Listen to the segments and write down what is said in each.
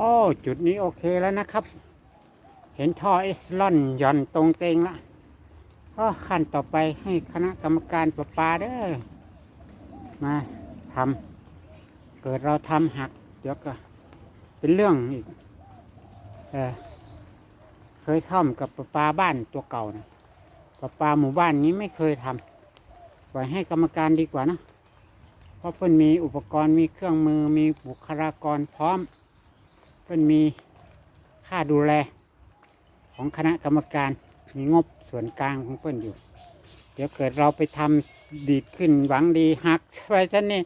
โอ้จุดนี้โอเคแล้วนะครับ เห็นท่อเอสลอนหย่อนตรงเตงละก็ขั้นต่อไปให้คณะกรรมการประปาเด้อมาทำเกิดเราทำหัก เดี๋ยวก็เป็นเรื่องอีกเออเคยท่อมกับประปาบ้านตัวเก่านะประปาหมู่บ้านนี้ไม่เคยทำปล่อยให้กรรมการดีกว่านะ เพราะเพิ่อนมีอุปกรณ์มีเครื่องมือมีบุคลากรพร้อม เพิ่นมีค่าดูแลของคณะกรรมการมีงบส่วนกลางของเพิ่นอยู่ เดี๋ยวเกิดเราไปทำดีดขึ้นหวังดีหักไปฉันนี่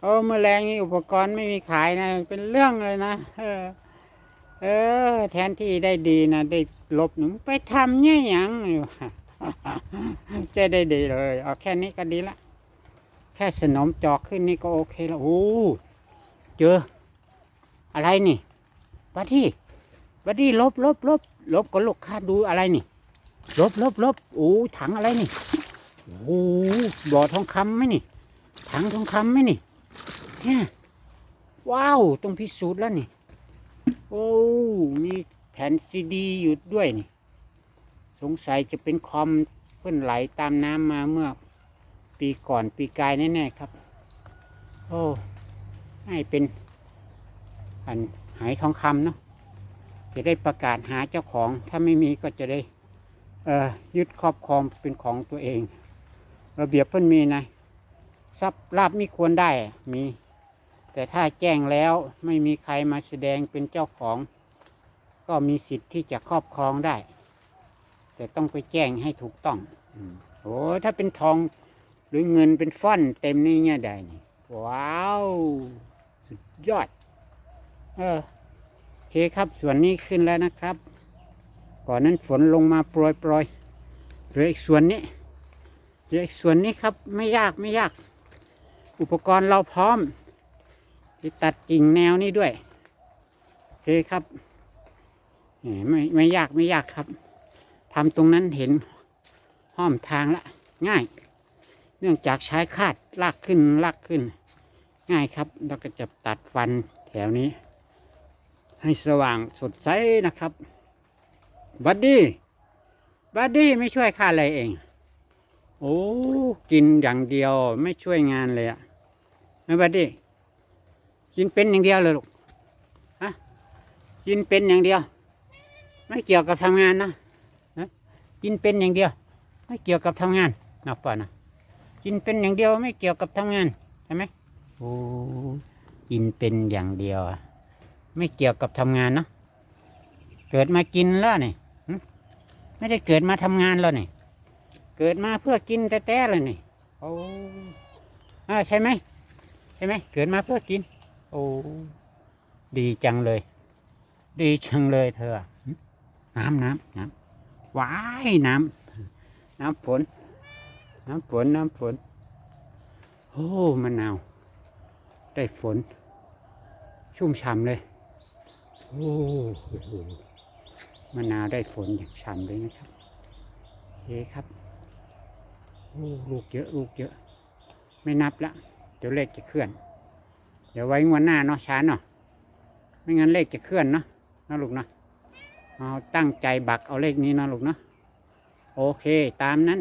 โอ้เมื่อแรงนี่อุปกรณ์ไม่มีขายนะ เป็นเรื่องเลยนะ เออ เออ แทนที่ได้ดีนะได้ลบหนึ่งไปทำเนี่ยยังอยู่จะได้ดีเลยเอาแค่นี้ก็ดีละ แค่สนมจอกขึ้นนี่ก็โอเคแล้วโอ้เจอ อะไรนี่ บัดที่บัดที่ลบลบลบลบก็ลูกค้าดูอะไรนี่ลบลบลบโอ้ถังอะไรนี่โอ้บ่อทองคำไหมนี่ถังทองคำไหมนี่แฮะว้าวต้องพิสูจน์แล้วนี่ โอ้มีแผ่นซีดีอยู่ด้วยนี่ สงสัยจะเป็นคอมเพื่อนไหลตามน้ำมาเมื่อ ปีก่อนปีกายแน่ๆครับ โอ้ให้เป็นอัน หายทองคำเนาะจะได้ประกาศหาเจ้าของ ถ้าไม่มีก็จะได้เอ่อยึดครอบครองเป็นของตัวเอง ระเบียบเพิ่นมีนะทรัพย์ลาบไม่ควรได้มี แต่ถ้าแจ้งแล้วไม่มีใครมาแสดงเป็นเจ้าของ ก็มีสิทธิ์ที่จะครอบครองได้ แต่ต้องไปแจ้งให้ถูกต้องอมโอ้ถ้าเป็นทองหรือเงินเป็นฟ่อนเต็มนี่เนี่ยได้นี่ว้าว สุดยอด เออโอเคครับส่วนนี้ขึ้นแล้วนะครับ ก่อนนั้นฝนลงมาโปรยโปรยเหลืออีกส่วนนี้เหลืออีกส่วนนี้ครับไม่ยากไม่ยาก อุปกรณ์เราพร้อมที่ตัดกิ่งแนวนี้ด้วยโอเคครับไม่ไม่ยากไม่ยากครับทำตรงนั้นเห็นห้อมทางละง่าย เนื่องจากใช้คาดลากขึ้นลากขึ้น ง่ายครับเราก็จะตัดฟันแถวนี้ ให้สว่างสดใสนะครับบัดดี้บัดดี้ไม่ช่วยข้าอะไรเอง โอ้กินอย่างเดียวไม่ช่วยงานเลยอะไม่บัดดี้กินเป็นอย่างเดียวเลยลูกฮะกินเป็นอย่างเดียว ไม่เกี่ยวกับทำงานนะกินเป็นอย่างเดียว ไม่เกี่ยวกับทำงานนะป่ะนะกินเป็นอย่างเดียวไม่เกี่ยวกับทำงานใช่ไหมโอ้กินเป็นอย่างเดียวอะ ไม่เกี่ยวกับทำงานเนาะเกิดมากินแล้วนี่ไม่ได้เกิดมาทำงานแล้วนี่เกิดมาเพื่อกินแต่แต่เลยนี่โอ้อ่าใช่ไหมใช่ไหมเกิดมาเพื่อกิน โอ้ดีจังเลย ดีจังเลยเธอ น้ำน้ำน้ำว้ายน้ำน้ำฝนน้ำฝนน้ำฝนโอ้มะนาว ได้ฝน ชุ่มฉ่ำเลย โอ้โหมะนาวได้ฝนอย่างฉ่ำเลยนะครับโอเคครับโอ้ลูกเยอะลูกเยอะ ไม่นับละ เดี๋ยวเลขจะเคลื่อน เดี๋ยวไว้งวันหน้าเนาะช้าเนาะไม่งั้นเลขจะเคลื่อนเนาะนะลูกเนาะเอาตั้งใจบักเอาเลขนี้นะลูกเนาะโอเค ตามนั้น